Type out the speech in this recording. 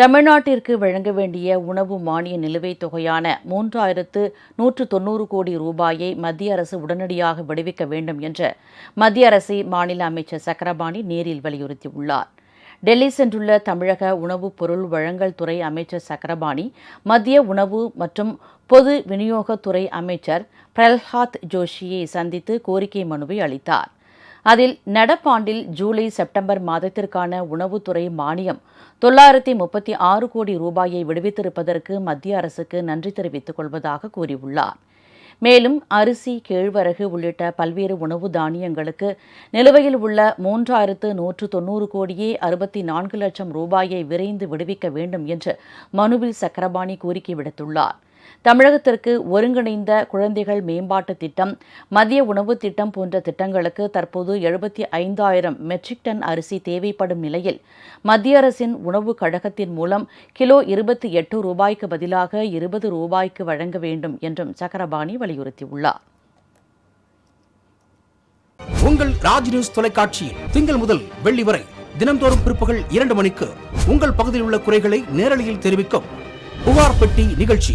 தமிழ்நாட்டிற்கு வழங்க வேண்டிய உணவு மானிய நிலுவைத் தொகையான மூன்றாயிரத்து நூற்று தொன்னூறு கோடி ரூபாயை மத்திய அரசு உடனடியாக விடுவிக்க வேண்டும் என்று மத்திய அரசை மாநில அமைச்சர் சக்கரபாணி நேரில் வலியுறுத்தியுள்ளார். டெல்லி சென்றுள்ள தமிழக உணவுப் பொருள் வழங்கல் துறை அமைச்சர் சக்கரபாணி மத்திய உணவு மற்றும் பொது விநியோகத்துறை அமைச்சர் பிரல்ஹாத் ஜோஷியை சந்தித்து கோரிக்கை மனுவை அளித்தார். அதில் நடப்பாண்டில் ஜூலை செப்டம்பர் மாதத்திற்கான உணவுத்துறை மானியம் தொள்ளாயிரத்தி முப்பத்தி ஆறு கோடி ரூபாயை விடுவித்திருப்பதற்கு மத்திய அரசுக்கு நன்றி தெரிவித்துக் கொள்வதாக கூறியுள்ளார். மேலும் அரிசி கேழ்வரகு உள்ளிட்ட பல்வேறு உணவு தானியங்களுக்கு நிலுவையில் உள்ள மூன்றாயிரத்து நூற்று தொன்னூறு கோடியே அறுபத்தி நான்கு லட்சம் ரூபாயை விரைந்து விடுவிக்க வேண்டும் என்று மனுவில் சக்கரபாணி கோரிக்கை விடுத்துள்ளார். தமிழகத்திற்கு ஒருங்கிணைந்த குழந்தைகள் மேம்பாட்டு திட்டம் மதிய உணவு திட்டம் போன்ற திட்டங்களுக்கு தற்போது எழுபத்தி ஐந்தாயிரம் மெட்ரிக் டன் அரிசி தேவைப்படும் நிலையில் மத்திய அரசின் உணவு கழகத்தின் மூலம் கிலோ இருபத்தி எட்டு ரூபாய்க்கு பதிலாக இருபது ரூபாய்க்கு வழங்க வேண்டும் என்றும் சக்கரபாணி வலியுறுத்தியுள்ளார். உங்கள் ராஜ் நியூஸ் தொலைக்காட்சியில் திங்கள் முதல் வெள்ளி வரை தினம்தோறும் பிற்பகல் இரண்டு மணிக்கு உங்கள் பகுதியில் உள்ள குறைகளை நேரலையில் தெரிவிக்கும் புகார் பெட்டி நிகழ்ச்சி.